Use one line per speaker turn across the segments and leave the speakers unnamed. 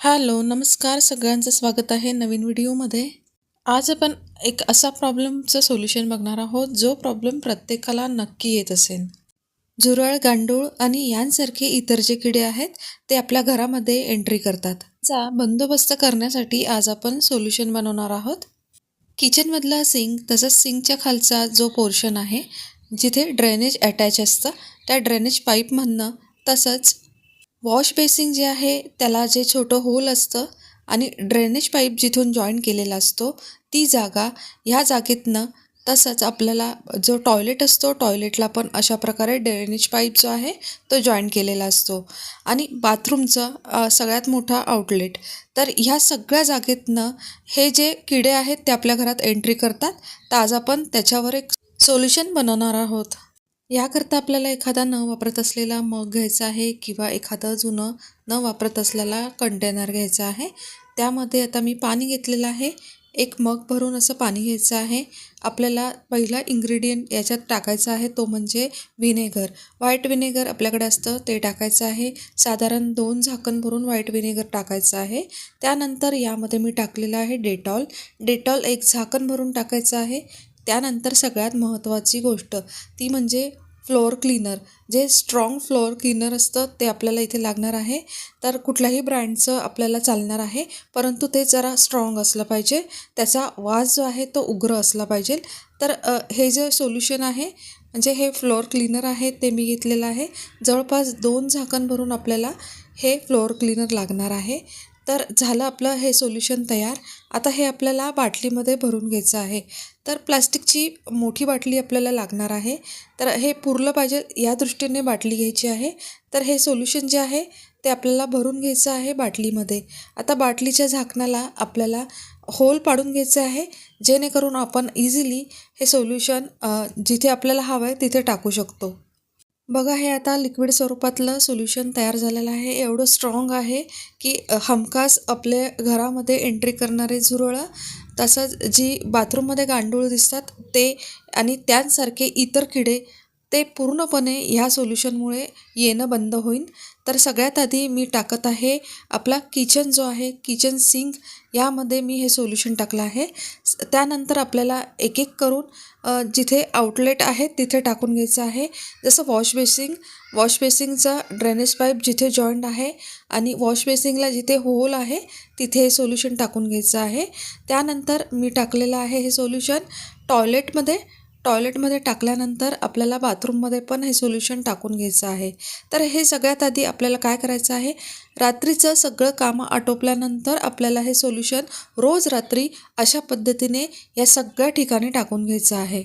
Hello नमस्कार सगळ्यांचं स्वागत आहे नवीन व्हिडिओमध्ये. आज आपण एक असा प्रॉब्लेमचं सोल्युशन बघणार आहोत जो प्रॉब्लेम प्रत्येकाला नक्की येत असेल. झुरळ गांडूळ आणि यांसारखे इतर जे किडे आहेत ते आपल्या घरामध्ये एंट्री करतात. चा बंदोबस्त करण्यासाठी आज आपण सोल्युशन बनवणार आहोत. किचनमधला सिंक तसंच सिंकच्या खालचा जो पोर्शन आहे जिथे ड्रेनेज अटॅच असतं त्या ड्रेनेज पाईपमधनं तसंच वॉश बेसिंग जे आहे त्याला जे छोटं होल असतं आणि ड्रेनेज पाईप जिथून जॉईन केलेला असतो ती जागा ह्या जागेतनं तसंच आपल्याला जो टॉयलेट असतो टॉयलेटला पण अशा प्रकारे ड्रेनेज पाईप जो आहे तो जॉईन केलेला असतो. आणि बाथरूमचं सगळ्यात मोठा आउटलेट. तर ह्या सगळ्या जागेतनं हे जे किडे आहेत ते आपल्या घरात एंट्री करतात. तर आज आपण त्याच्यावर एक सोल्युशन बनवणार आहोत. याकरता आपल्याला एखादा न वापरत असलेला मग घ्यायचा आहे किंवा एखादं जुनं न वापरत असलेला कंटेनर घ्यायचा आहे. त्यामध्ये आता मी पाणी घेतलेलं आहे. एक मग भरून असं पाणी घ्यायचं आहे. आपल्याला पहिला इंग्रेडियंट याच्यात टाकायचा आहे तो म्हणजे विनेगर व्हाईट विनेगर आपल्याकडे असतं ते टाकायचं आहे. साधारण दोन झाकण भरून व्हाईट विनेगर टाकायचं आहे. त्यानंतर यामध्ये मी टाकलेलं आहे डेटॉल डेटॉल एक झाकण भरून टाकायचं आहे. त्यानंतर सगळ्यात महत्त्वाची गोष्ट ती म्हणजे फ्लोअर क्लीनर जे स्ट्रॉंग फ्लोअर क्लीनर असतं ते आपल्याला इथे लागणार आहे. तर कुठल्याही ब्रँडचं आपल्याला चालणार आहे. परंतु ते जरा स्ट्रॉंग असलं पाहिजे. त्याचा वास जो आहे तो उग्र असला पाहिजे. तर हे जे सोल्युशन आहे म्हणजे हे फ्लोअर क्लीनर आहे ते मी घेतलेलं आहे. जवळपास दोन झाकण भरून आपल्याला हे फ्लोअर क्लीनर लागणार आहे. तर झालं आपलं हे सोल्युशन तयार. आता हे आपल्याला बाटलीमध्ये भरून घ्यायचं आहे. तर प्लास्टिकची मोठी बाटली आपल्याला लागणार आहे. तर हे पुरलं पाहिजे या दृष्टीने बाटली घ्यायची आहे. तर हे सोल्युशन जे आहे ते आपल्याला भरून घ्यायचं आहे बाटलीमध्ये. आता बाटलीच्या झाकणाला आपल्याला होल पाडून घ्यायचं आहे जेणेकरून आपण इझिली हे सोल्युशन जिथे आपल्याला हवं आहे तिथे टाकू शकतो. बघा हे आता लिक्विड स्वरूपातलं सोल्युशन तयार झालेलं आहे. एवढं स्ट्रॉंग आहे की हमखास आपल्या घरामध्ये एंट्री करणारे झुरळं तसंच जी बाथरूममध्ये गांडूळ दिसतात ते आणि त्यांसारखे इतर किडे ते पूर्णपणे ह्या सोल्युशनमुळे येणं बंद होईल तर सगळ्यात आधी मी टाकत आहे आपला किचन जो आहे किचन सिंक यामध्ये मी हे सोल्युशन टाकलं आहे. त्यानंतर आपल्याला एक एक करून जिथे आउटलेट आहे तिथे टाकून घ्यायचं आहे. जसं वॉश बेसिंग वॉश बेसिंगचा ड्रेनेज पाईप जिथे जॉईंट आहे आणि वॉश बेसिंगला जिथे होल आहे तिथे हे सोल्युशन टाकून घ्यायचं आहे. त्यानंतर मी टाकलेलं आहे हे सोल्युशन टॉयलेटमध्ये टॉयलेटमध्ये टाकल्यानंतर आपल्याला बाथरूममध्ये पण हे सोल्युशन टाकून घ्यायचं आहे. तर हे सगळ्यात आधी आपल्याला काय करायचं आहे? रात्रीचं सगळं कामं आटोपल्यानंतर आपल्याला हे सोल्युशन रोज रात्री अशा पद्धतीने या सगळ्या ठिकाणी टाकून घ्यायचं आहे.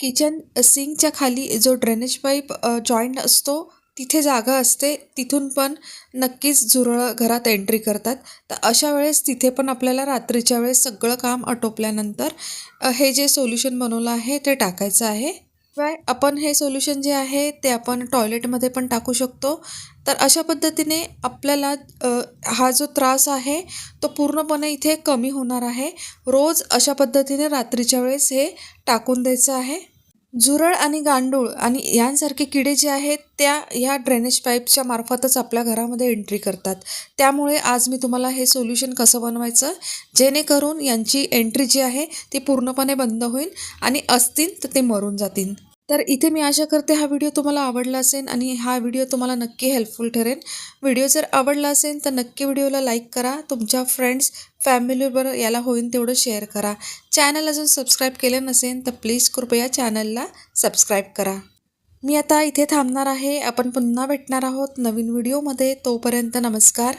किचन सिंकच्या खाली जो ड्रेनेज पाईप जॉईंट असतो तिथे जागा असते तिथून पण नक्कीच झुरळं घरात एंट्री करतात. तर अशा वेळेस तिथे पण आपल्याला रात्रीच्या वेळेस सगळं काम आटोपल्यानंतर हे जे सोल्युशन बनवलं आहे ते टाकायचं आहे. शिवाय आपण हे सोल्युशन जे आहे ते आपण टॉयलेटमध्ये पण टाकू शकतो. तर अशा पद्धतीने आपल्याला हा जो त्रास आहे तो पूर्णपणे इथे कमी होणार आहे. रोज अशा पद्धतीने रात्रीच्या वेळेस हे टाकून द्यायचं आहे. झुरळ आणि गांडूळ आणि यांसारखे किडे जे आहेत त्या ह्या ड्रेनेज पाईपच्या मार्फतच आपल्या घरामध्ये एंट्री करतात. त्यामुळे आज मी तुम्हाला हे सोल्युशन कसं बनवायचं? जेणेकरून यांची एंट्री जी आहे ती पूर्णपणे बंद होईल आणि असतील तर ते मरून जातील. तर इथे मी आशा करते हा व्हिडिओ तुम्हाला आवडला असेल आणि हा व्हिडिओ तुम्हाला नक्की हेल्पफुल ठरेल. व्हिडिओ जर आवडला असेल तर नक्की व्हिडिओला लाईक करा. तुमच्या फ्रेंड्स फॅमिलीबरोबर याला होईल तेवढं शेअर करा. चॅनल अजून सबस्क्राईब केलं नसेल तर प्लीज कृपया चॅनलला सबस्क्राईब करा. मी आता इथे थांबणार आहे. आपण पुन्हा भेटणार आहोत नवीन व्हिडिओमध्ये तोपर्यंत नमस्कार.